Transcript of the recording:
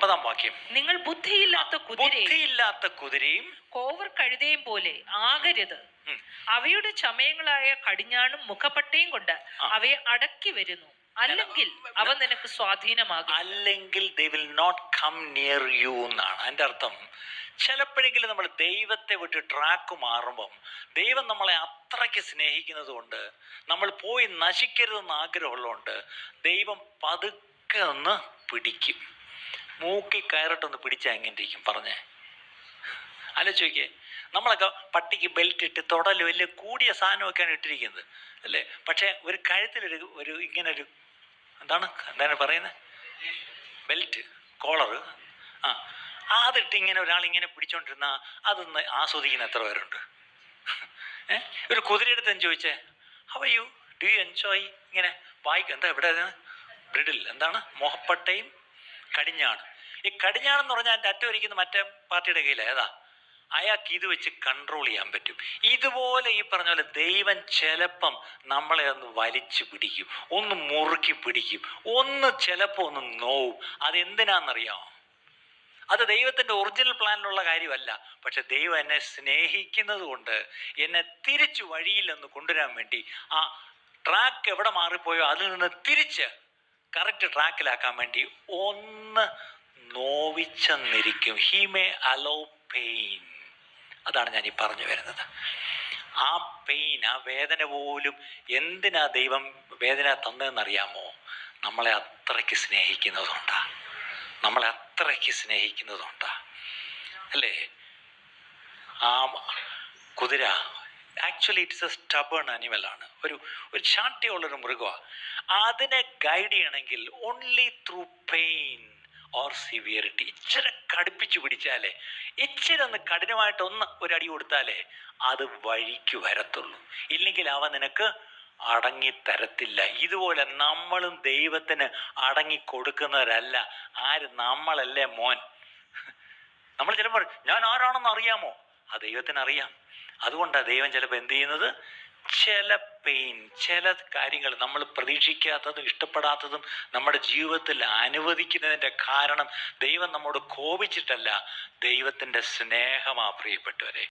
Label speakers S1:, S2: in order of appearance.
S1: അമ്പതാം വാക്യം.
S2: നിങ്ങൾ ബുദ്ധിയില്ലാത്ത
S1: ബുദ്ധിയില്ലാത്ത കുതിരയും
S2: കോവർ കഴുതയും പോലെ ആകരുത്. അവയുടെ ചമയങ്ങളായ കടിഞ്ഞാണും മുഖപ്പട്ടയും കൊണ്ട് അവയെ അടക്കി വരുന്നു. അല്ലെങ്കിൽ അവ നിനക്ക് സ്വാധീനമാകും.
S1: അല്ലെങ്കിൽ they will not come near you എന്നാണ്. അതിന്റെ അർത്ഥം ചിലപ്പോഴെങ്കിലും നമ്മൾ ദൈവത്തെ വിട്ട് ട്രാക്ക് മാറുമ്പം ദൈവം നമ്മളെ അത്രയ്ക്ക് സ്നേഹിക്കുന്നത് കൊണ്ട് നമ്മൾ പോയി നശിക്കരുതെന്ന് ആഗ്രഹമുള്ളതുകൊണ്ട് ദൈവം പതുക്കെ ഒന്ന് പിടിക്കും. മൂക്കി കയറിട്ടൊന്ന് പിടിച്ചാൽ എങ്ങനെ ഇരിക്കും പറഞ്ഞേ. ആലോചിച്ച് ചോദിക്കേ നമ്മളൊക്കെ പട്ടിക്ക് ബെൽറ്റ് ഇട്ട് തുടൽ വലിയ കൂടിയ സാധനമൊക്കെയാണ് ഇട്ടിരിക്കുന്നത്. അല്ലേ? പക്ഷേ ഒരു കഴുത്തിലൊരു ഒരു ഇങ്ങനെ ഒരു എന്താണ്? എന്താണ് പറയുന്നത് ബെൽറ്റ് കോളർ ആ. അതിട്ട് ഇങ്ങനെ ഒരാൾ ഇങ്ങനെ പിടിച്ചോണ്ടിരുന്ന അതൊന്ന് ആസ്വദിക്കുന്ന എത്ര പേരുണ്ട്? ഏ? ഒരു കുതിരയെടുത്ത് ചോദിച്ചേ? How are you do you enjoy ഇങ്ങനെ വായിക്കും. എന്താ ഇവിടെ? ബ്രിഡിൽ എന്താണ്? മോഹപ്പട്ടയും കടിഞ്ഞാണ്. ഈ കടിഞ്ഞാണെന്ന് പറഞ്ഞാൽ എന്റെ അറ്റം ഇരിക്കുന്ന മറ്റേ പാർട്ടിയുടെ കയ്യിൽ ഏതാ? അയാൾക്ക് ഇത് വെച്ച് കൺട്രോൾ ചെയ്യാൻ പറ്റും. ഇതുപോലെ ഈ പറഞ്ഞ പോലെ ദൈവം ചിലപ്പം നമ്മളെ ഒന്ന് വലിച്ചു പിടിക്കും. ഒന്ന് മുറുക്കി പിടിക്കും. ഒന്ന് ചിലപ്പോൾ ഒന്ന് നോവും. അതെന്തിനാണെന്നറിയാമോ അത് ദൈവത്തിന്റെ ഒറിജിനൽ പ്ലാനിലുള്ള കാര്യമല്ല. പക്ഷെ ദൈവം എന്നെ സ്നേഹിക്കുന്നത് കൊണ്ട് എന്നെ തിരിച്ചു വഴിയിൽ നിന്ന് കൊണ്ടുവരാൻ വേണ്ടി ആ ട്രാക്ക് എവിടെ മാറിപ്പോയോ അതിൽ നിന്ന് തിരിച്ച് കറക്റ്റ് ട്രാക്കിലാക്കാൻ വേണ്ടി ഒന്ന് നോവിച്ചെന്നിരിക്കും. ഹി മേ അലോ പെയിൻ അതാണ് ഞാൻ ഈ പറഞ്ഞു വരുന്നത്. ആ പെയിൻ ആ വേദന പോലും എന്തിനാ ദൈവം വേദന തന്നതെന്നറിയാമോ? നമ്മളെ അത്രയ്ക്ക് സ്നേഹിക്കുന്നതുകൊണ്ടാ. നമ്മളെ അത്രയ്ക്ക് സ്നേഹിക്കുന്നതുകൊണ്ടാ. അല്ലേ? ആ കുതിര ആക്ച്വലി ഇറ്റ്സ് എ സ്റ്റബേൺ ആണ്. ഒരു ഒരു ചാട്ടിയുള്ളൊരു മൃഗമാണ് അതിനെ ഗൈഡ് ചെയ്യണമെങ്കിൽ only through pain or severity ഇച്ചിരി കടുപ്പിച്ച് പിടിച്ചാലേ ഇച്ചിരി ഒന്ന് കഠിനമായിട്ട് ഒന്ന് ഒരു അടി കൊടുത്താലേ അത് വഴിക്ക് വരത്തുള്ളൂ. ഇല്ലെങ്കിൽ അവ നിനക്ക് അടങ്ങി തരത്തില്ല ഇതുപോലെ നമ്മളും ദൈവത്തിന് അടങ്ങി കൊടുക്കുന്നവരല്ല ആര് നമ്മളല്ലേ മോൻ? നമ്മൾ ചിലപ്പോൾ ഞാൻ ആരാണെന്ന് അറിയാമോ? ആ ദൈവത്തിന് അറിയാം അതുകൊണ്ടാണ് ദൈവം ചിലപ്പോൾ എന്ത് ചെയ്യുന്നത്? ചില പെയിൻ ചില കാര്യങ്ങൾ നമ്മൾ പ്രതീക്ഷിക്കാത്തതും ഇഷ്ടപ്പെടാത്തതും നമ്മുടെ ജീവിതത്തിൽ അനുവദിക്കുന്നതിന്റെ കാരണം ദൈവം നമ്മോട് കോപിച്ചിട്ടല്ല. ദൈവത്തിന്റെ സ്നേഹമാ പ്രിയപ്പെട്ടവരെ.